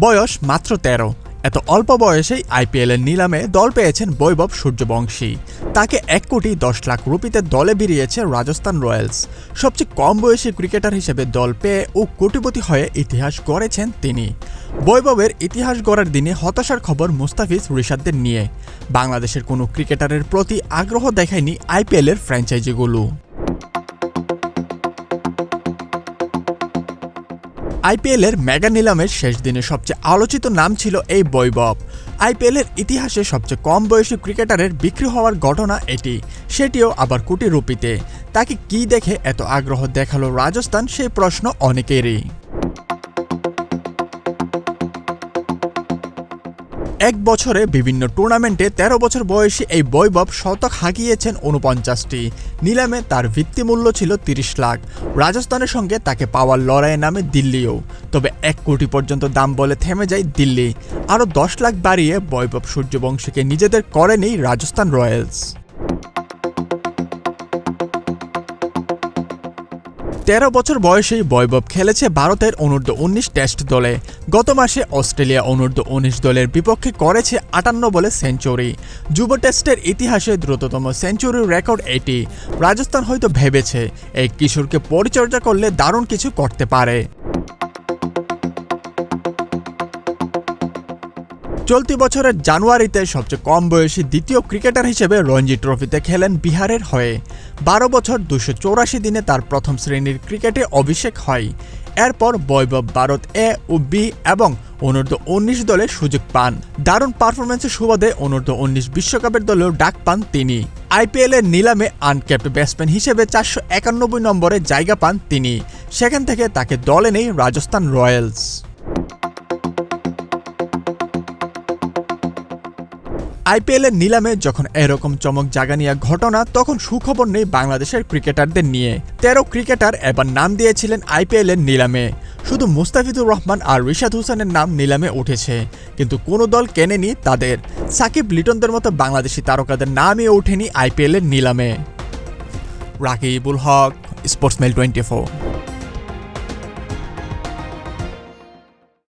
বয়স মাত্র তেরো। এত অল্প বয়সেই আইপিএল এর নিলামে দল পেয়েছেন বৈভব সূর্যবংশী। তাকে এক কোটি দশ লাখ রুপিতে দলে বেরিয়েছে রাজস্থান রয়্যালস। সবচেয়ে কম বয়সী ক্রিকেটার হিসেবে দল পেয়ে ও কোটিপতি হয়ে ইতিহাস গড়েছেন তিনি। বৈভবের ইতিহাস গড়ার দিনে হতাশার খবর মুস্তাফিজ রিশাদদের নিয়ে। বাংলাদেশের কোনো ক্রিকেটারের প্রতি আগ্রহ দেখায়নি আইপিএলের ফ্র্যাঞ্চাইজিগুলো। আইপিএলের মেগা নিলামের শেষ দিনে সবচেয়ে আলোচিত নাম ছিল এই বৈভব। আইপিএলের ইতিহাসে সবচেয়ে কম বয়সী ক্রিকেটারের বিক্রি হওয়ার ঘটনা এটি। সেটিও আবার কোটি রুপিতে তাকে কি দেখে এত আগ্রহ দেখাল রাজস্থান, সেই প্রশ্ন অনেকেরই। এক বছরে বিভিন্ন টুর্নামেন্টে ১৩ বছর বয়সী এই বৈভব শতক হাঁকিয়েছেন উনপঞ্চাশটি নিলামে তার ভিত্তিমূল্য ছিল ৩০ লাখ। রাজস্থানের সঙ্গে তাকে পাওয়ার লড়াইয়ে নামে দিল্লিও। তবে এক কোটি পর্যন্ত দাম বলে থেমে যায় দিল্লি। আরও দশ লাখ বাড়িয়ে বৈভব সূর্যবংশীকে নিজেদের করেনি রাজস্থান রয়্যালস। তেরো বছর বয়সেই বৈভব খেলেছে ভারতের অনূর্ধ্ব উনিশ টেস্ট দলে। গত মাসে অস্ট্রেলিয়া অনূর্ধ্ব উনিশ দলের বিপক্ষে করেছে আটান্ন বলে সেঞ্চুরি। যুব টেস্টের ইতিহাসে দ্রুততম সেঞ্চুরির রেকর্ড এটি। রাজস্থান হয়তো ভেবেছে, এই কিশোরকে পরিচর্যা করলে দারুণ কিছু করতে পারে। চলতি বছরের জানুয়ারিতে সবচেয়ে কম বয়সী দ্বিতীয় ক্রিকেটার হিসেবে রঞ্জি ট্রফিতে খেলেন বিহারের হয়ে। বারো বছর দুশো চৌরাশি দিনে তার প্রথম শ্রেণির ক্রিকেটে অভিষেক হয়। এরপর বৈভব ভারত এ ও বি এবং অনূর্ধ্ব উনিশ দলে সুযোগ পান। দারুণ পারফরমেন্সের সুবাদে অনূর্ধ্ব উনিশ বিশ্বকাপের দলেও ডাক পান তিনি। আইপিএল এর নিলামে আনক্যাপ্ট ব্যাটসম্যান হিসেবে চারশো একানব্বই নম্বরে জায়গা পান তিনি। সেখান থেকে তাকে দলে নেই রাজস্থান রয়্যালস। আইপিএলের নিলামে যখন এরকম চমক জাগানিয়া ঘটনা, তখন সুখবর নেই বাংলাদেশের ক্রিকেটারদের নিয়ে। তেরো ক্রিকেটার এবার নাম দিয়েছিলেন আইপিএলের নিলামে। শুধু মুস্তাফিজুর রহমান আর রিশাদ হোসেনের নাম নিলামে উঠেছে। কিন্তু কোনো দল কেনেনি তাদের। সাকিব লিটনদের মতো বাংলাদেশি তারকাদের নামই ওঠেনি আইপিএলের নিলামে। Rakibul Haque sports mail twenty four.